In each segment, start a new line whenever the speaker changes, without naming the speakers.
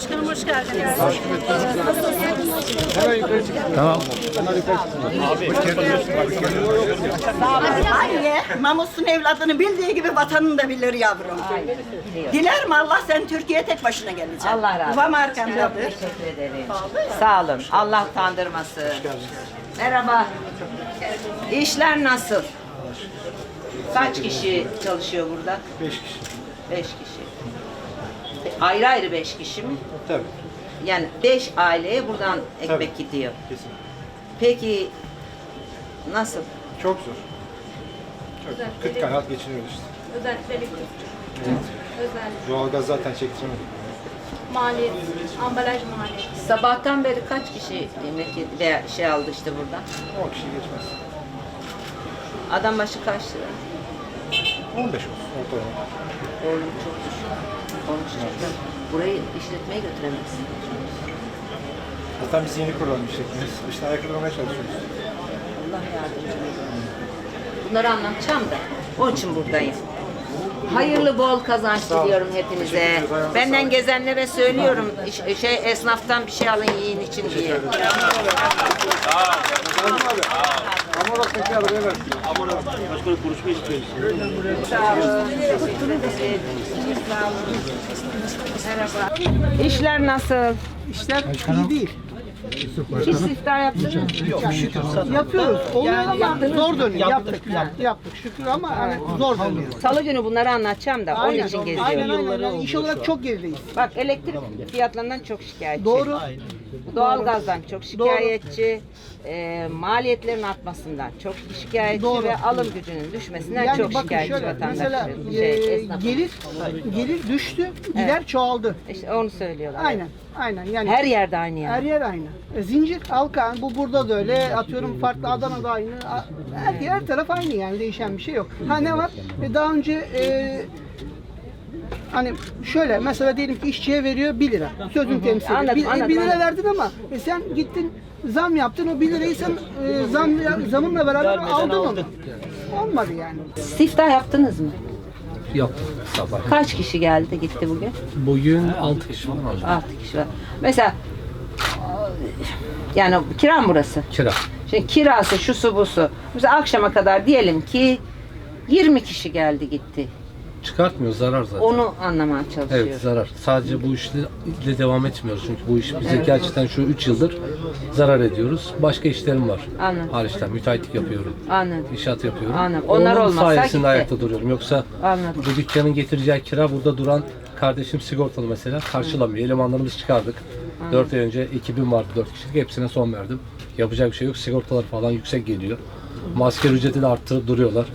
Başkanım hoş geldiniz.
Anne namusun evladını bildiği gibi vatanını da bilir yavrum. Dilerim Allah sen Türkiye'ye tek başına geleceksin.
Allah razı olsun.
Babam
Çok
arkandadır.
teşekkür ederim. Sağ olun. Allah utandırmasın. Merhaba. İşler nasıl? Kaç kişi çalışıyor burada?
Beş kişi.
Beş kişi. Ayrı ayrı beş kişi mi?
Tabii.
Yani beş aileye buradan ekmek
Tabii.
gidiyor.
Kesin.
Peki nasıl?
Çok zor. Çok kıt kanaat geçiniyoruz işte.
Özellikle elektrik. Özellikle
Doğalgaz zaten çektiremedik.
maliyet, ambalaj maliyeti.
Sabahtan beri kaç kişi yemek yedi veya şey aldı işte buradan?
10 kişi geçmez.
Adam başı kaç lira?
15 olsun ortalama.
Oğlum çok düşük. Olmuş çok. Burayı işletmeye götüremezsin.
Zaten biz yeni kurulan bir şeklimiz. İşte ayakta durmaya çalışıyoruz.
Allah yardımcınız olsun. Bunları anlatacağım da. Onun için buradayım. Hayırlı bol kazanç diliyorum hepinize. Benden gezenlere söylüyorum. Şey esnaftan bir şey alın yiyin için diye. İşler nasıl?
İşler iyi değil.
Hiç iftar yaptınız mı?
Yapıyoruz. Oluyor ama zor dönüyor. Yaptık, yaptık, yaptık. Şükür ama hani zor dönüyor.
Salı günü bunları anlatacağım da onun
Aynen,
için
aynen,
geziyorum.
aynen. Yani iş olarak çok gerideyiz.
Bak elektrik fiyatlarından çok şikayetçi.
Doğru.
Doğalgazdan çok şikayetçi. e, maliyetlerin artmasından çok şikayetçi
Doğru.
ve alım gücünün düşmesinden
Yani
çok
bakın
şikayetçi
şöyle mesela
vatandaşların.
e,
Şey, esnafın.
gelir gelir düştü, gider çoğaldı.
İşte onu söylüyorlar.
Aynen. Aynen. Yani
Her yerde aynı yani.
her yer aynı. E, zincir, halka, bu burada da öyle. Atıyorum farklı Adana'da aynı. A- Her, her taraf aynı yani değişen bir şey yok. Ha ne var? E, daha önce e, hani şöyle mesela diyelim ki işçiye veriyor 1 lira. Sözün temsil ediyor.
Anladım,
1
anladım,
1 lira
anladım.
verdin ama e, sen gittin zam yaptın o 1 lirayı sen e, zam zamınla beraber aldın onu. Olmadı yani.
Siftah yaptınız mı?
Yaptık sabah.
Kaç kişi geldi gitti bugün?
Bugün 6 kişi var mı?
6 kişi var. Mesela yani kira mı burası?
Kira.
Şimdi kirası şu su bu su. Mesela akşama kadar diyelim ki 20 kişi geldi gitti.
Çıkartmıyor zarar zaten.
Onu anlamaya çalışıyorum.
Evet zarar. Sadece bu işle devam etmiyoruz. Çünkü bu iş bize gerçekten şu 3 yıldır zarar ediyoruz. Başka işlerim var.
Anladım.
Hariçten müteahhitlik yapıyorum.
Anladım.
İnşaat yapıyorum.
Anladım. Onlar
Onun
olmasa
sayesinde
gitti.
ayakta duruyorum. Yoksa
Anladım.
bu dükkanın getireceği kira burada duran kardeşim sigortalı mesela karşılamıyor. Elemanlarımızı çıkardık. 4 ay önce ekibim vardı 4 kişilik. Hepsine son verdim. Yapacak bir şey yok. Sigortalar falan yüksek geliyor. Maske ücreti de arttırıp duruyorlar.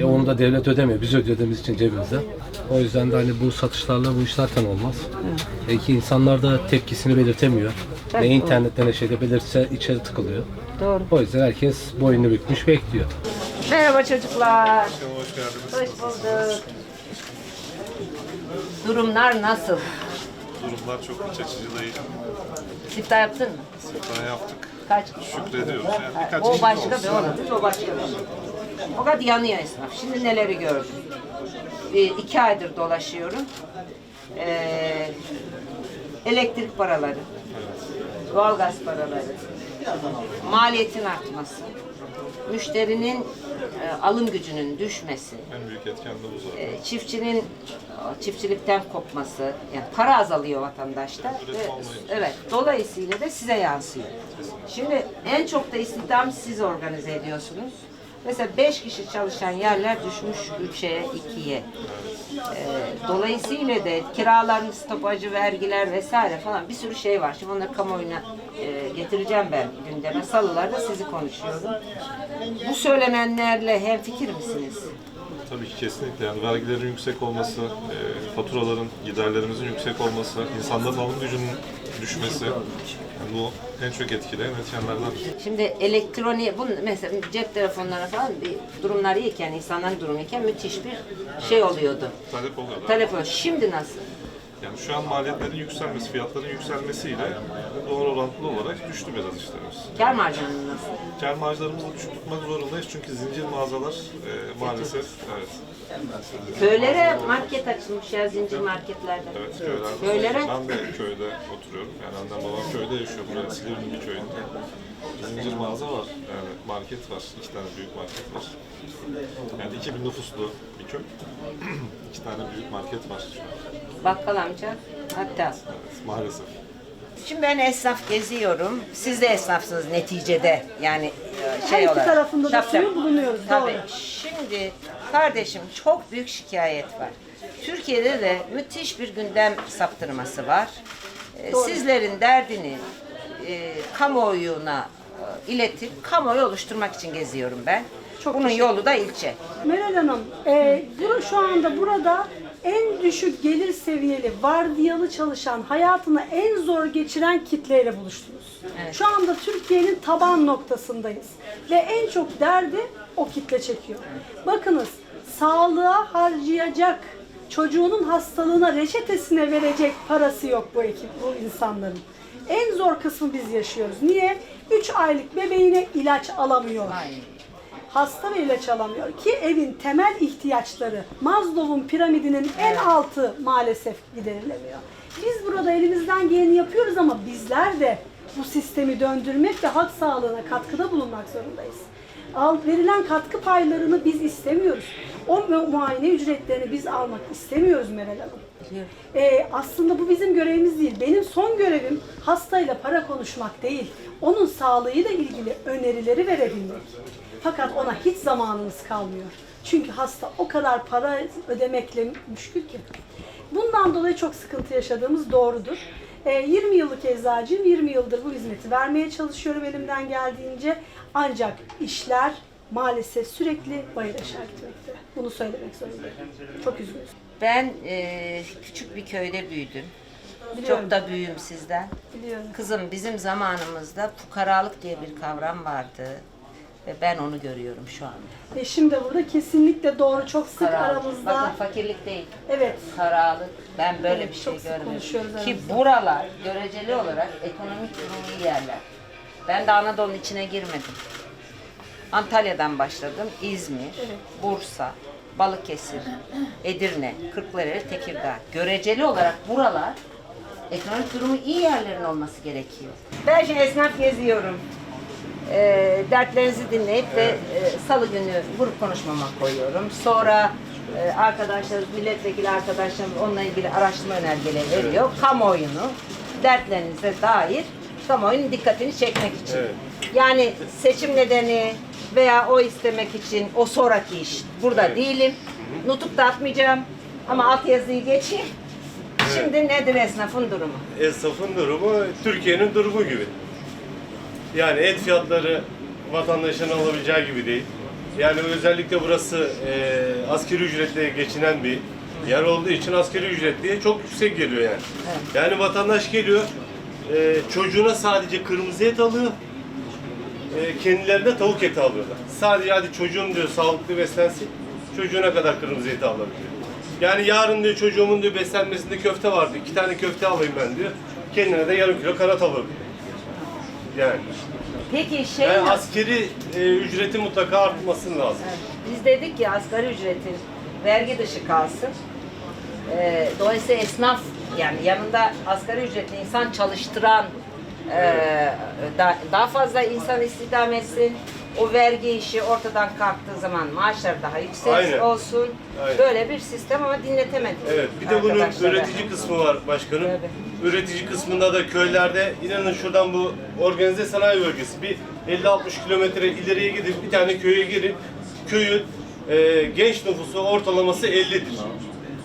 E onu da devlet ödemiyor. Biz ödediğimiz için cebimizde. O yüzden de hani bu satışlarla bu iş zaten olmaz. E ki insanlar da tepkisini belirtemiyor.
Tabii,
ne internette ne şeyde belirtse içeri tıkılıyor.
Doğru.
O yüzden herkes boynunu bükmüş bekliyor.
Merhaba çocuklar.
Hoş geldiniz.
Hoş bulduk. Durumlar nasıl?
Durumlar çok iç açıcı değil.
Siftah yaptın mı?
Daha yaptık.
Kaç kişi?
Şükrediyoruz. Yani birkaç
O
kişi
başka
olsa-
bir olay. O başka bir şey. Fakat yanıyor esnaf. Şimdi neleri gördüm? Ee, iki aydır dolaşıyorum. Ee, elektrik paraları, doğalgaz paraları, maliyetin artması, müşterinin e, alım gücünün düşmesi,
En büyük etken de bu zaten.
e, çiftçinin e, çiftçilikten kopması, yani para azalıyor vatandaşta. Ve, evet, dolayısıyla da size yansıyor. Şimdi en çok da istihdam siz organize ediyorsunuz. Mesela 5 kişi çalışan yerler düşmüş 3'e, 2'ye. E, dolayısıyla da kiraların stopajı, vergiler vesaire falan bir sürü şey var. Şimdi onları kamuoyuna e, getireceğim ben gündeme. Salılarda sizi konuşuyorum. Bu söylenenlerle hemfikir misiniz?
Tabii ki kesinlikle yani vergilerin yüksek olması, e, faturaların, giderlerimizin yüksek olması, insanların alım gücünün düşmesi bu en çok etkileyen etkenlerden.
Şimdi elektronik, bu mesela cep telefonlarına falan bir durumlar iyiyken, insanların durumu iyiken müthiş bir şey oluyordu.
Talep oluyor.
Telefon. Şimdi nasıl?
Yani şu an maliyetlerin yükselmesi, fiyatların yükselmesiyle doğru orantılı olarak düştü biraz işlerimiz.
Kar marjınız nasıl?
Kar marjlarımızı düşük tutmak zorundayız çünkü zincir mağazalar e, maalesef evet.
Köylere market açılmış ya zincir marketlerde.
Evet köylerde.
Köylere?
Ben de köyde oturuyorum. Yani annem babam köyde yaşıyor. Buraya Silivri'nin bir köyünde. Zincir mağaza var. Yani market var. İki tane büyük market var. Yani 2000 nüfuslu bir köy. İki tane büyük market var şu an.
Bakkal amca hatta.
Evet, maalesef.
Şimdi ben esnaf geziyorum. Siz de esnafsınız neticede. Yani e, şey
Her iki
olarak.
tarafında da
Şapşal.
suyu bulunuyoruz,
Tabii.
doğru.
Şimdi kardeşim çok büyük şikayet var. Türkiye'de de müthiş bir gündem saptırması var. E, Sizlerin derdini e, kamuoyuna e, iletip kamuoyu oluşturmak için geziyorum ben. Bunun yolu da ilçe.
Meral Hanım, e, bura- şu anda burada en düşük gelir seviyeli, vardiyalı çalışan, hayatını en zor geçiren kitleyle buluştunuz. Şu anda Türkiye'nin taban noktasındayız. Ve en çok derdi o kitle çekiyor. Bakınız, sağlığa harcayacak, çocuğunun hastalığına reçetesine verecek parası yok bu ekip, bu insanların. En zor kısmı biz yaşıyoruz. Niye? 3 aylık bebeğine ilaç alamıyor. Hasta ve ilaç alamıyor ki evin temel ihtiyaçları Maslow'un piramidinin en altı maalesef giderilemiyor. Biz burada elimizden geleni yapıyoruz ama bizler de bu sistemi döndürmek ve halk sağlığına katkıda bulunmak zorundayız. Al, verilen katkı paylarını biz istemiyoruz. O mu- muayene ücretlerini biz almak istemiyoruz Meral Hanım. Ee, aslında bu bizim görevimiz değil. Benim son görevim hastayla para konuşmak değil. Onun sağlığıyla ilgili önerileri verebilmek. Fakat ona hiç zamanımız kalmıyor. Çünkü hasta o kadar para ödemekle müşkül ki. Bundan dolayı çok sıkıntı yaşadığımız doğrudur. Ee, 20 yıllık eczacıyım. 20 yıldır bu hizmeti vermeye çalışıyorum elimden geldiğince. Ancak işler maalesef sürekli bayır aşağı gitmekte. Bunu söylemek zorundayım. Çok üzgünüz.
Ben e, küçük bir köyde büyüdüm.
Biliyorum.
Çok da büyüğüm sizden.
Biliyorum.
Kızım bizim zamanımızda fukaralık diye bir kavram vardı. Ve ben onu görüyorum şu anda.
Eşim de burada kesinlikle doğru. Çok sık
Fukaralık.
aramızda.
Bakın fakirlik değil.
Evet.
Fukaralık. Ben böyle
Evet,
bir şey
konuşuyoruz
Ki buralar göreceli olarak ekonomik durumu iyi yerler. Ben de Anadolu'nun içine girmedim. Antalya'dan başladım. İzmir, Bursa, Balıkesir, Edirne, Kırklareli, Tekirdağ. Göreceli olarak buralar ekonomik durumu iyi yerlerin olması gerekiyor. Ben şimdi esnaf geziyorum. E, dertlerinizi dinleyip de e, salı günü grup konuşmama koyuyorum. Sonra e, arkadaşlar, milletvekili arkadaşlarım onunla ilgili araştırma önergeleri veriyor. Kamuoyunu dertlerinize dair kamuoyunun dikkatini çekmek için. Yani seçim nedeni veya o istemek için o sonraki iş. Burada değilim. Nutuk da atmayacağım. Ama alt yazıyı geçeyim. Şimdi nedir esnafın durumu?
esnafın durumu Türkiye'nin durumu gibi. Yani et fiyatları vatandaşın alabileceği gibi değil. Yani özellikle burası e, asgari ücretle geçinen bir yer olduğu için asgari ücretliye çok yüksek geliyor yani. Yani vatandaş geliyor, e, çocuğuna sadece kırmızı et alıyor, e, kendilerine tavuk eti alıyorlar. Sadece hadi çocuğum diyor sağlıklı beslensin, çocuğuna kadar kırmızı eti alabiliyor. Yani yarın diyor çocuğumun diyor beslenmesinde köfte vardı, iki tane köfte alayım ben diyor. Kendine de yarım kilo kanat alabiliyor. Yani,
Peki şey
yani
nasıl?
askeri e, ücreti mutlaka artması lazım.
Biz dedik ki asgari ücretin vergi dışı kalsın. Ee, dolayısıyla esnaf yani yanında asgari ücretli insan çalıştıran e, da- daha fazla insan istihdam etsin. O vergi işi ortadan kalktığı zaman maaşlar daha yüksek
Aynen.
olsun.
Aynen.
Böyle bir sistem ama dinletemedik.
Evet, bir de bunun üretici kısmı var başkanım.
Tabii.
Üretici kısmında da köylerde inanın şuradan bu organize sanayi bölgesi bir 50-60 kilometre ileriye gidip bir tane köye girin. Köyün e, genç nüfusu ortalaması 50'dir.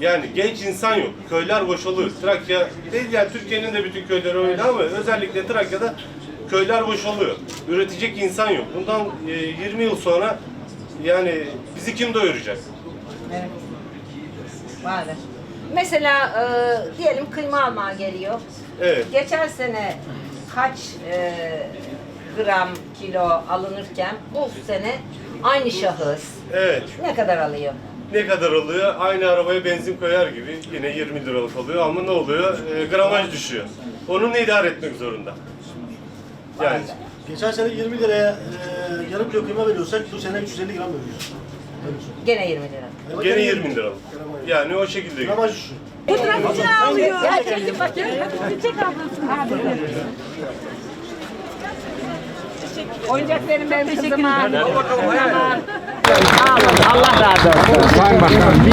Yani genç insan yok. Köyler boşalıyor. Trakya değil yani Türkiye'nin de bütün köyleri öyle ama özellikle Trakya'da köyler boşalıyor. Üretecek insan yok. Bundan e, 20 yıl sonra yani bizi kim doyuracak?
Evet. Maalesef. Mesela e, diyelim kıyma almaya geliyor.
Evet.
Geçen sene kaç e, gram kilo alınırken bu sene aynı şahıs
Evet.
ne kadar alıyor?
ne kadar oluyor? Aynı arabaya benzin koyar gibi yine 20 liralık oluyor ama ne oluyor? E, gramaj düşüyor. Onunla idare etmek zorunda. Yani
Geçen sene 20 liraya e, yarım kilo kıyma veriyorsak bu sene 350 gram veriyoruz.
Gene 20 lira.
gene 20 liralık. Yani o şekilde gidiyor.
Gramaj düşüyor.
Oyuncak verin benim kızıma. Tamam. Allah razı olsun.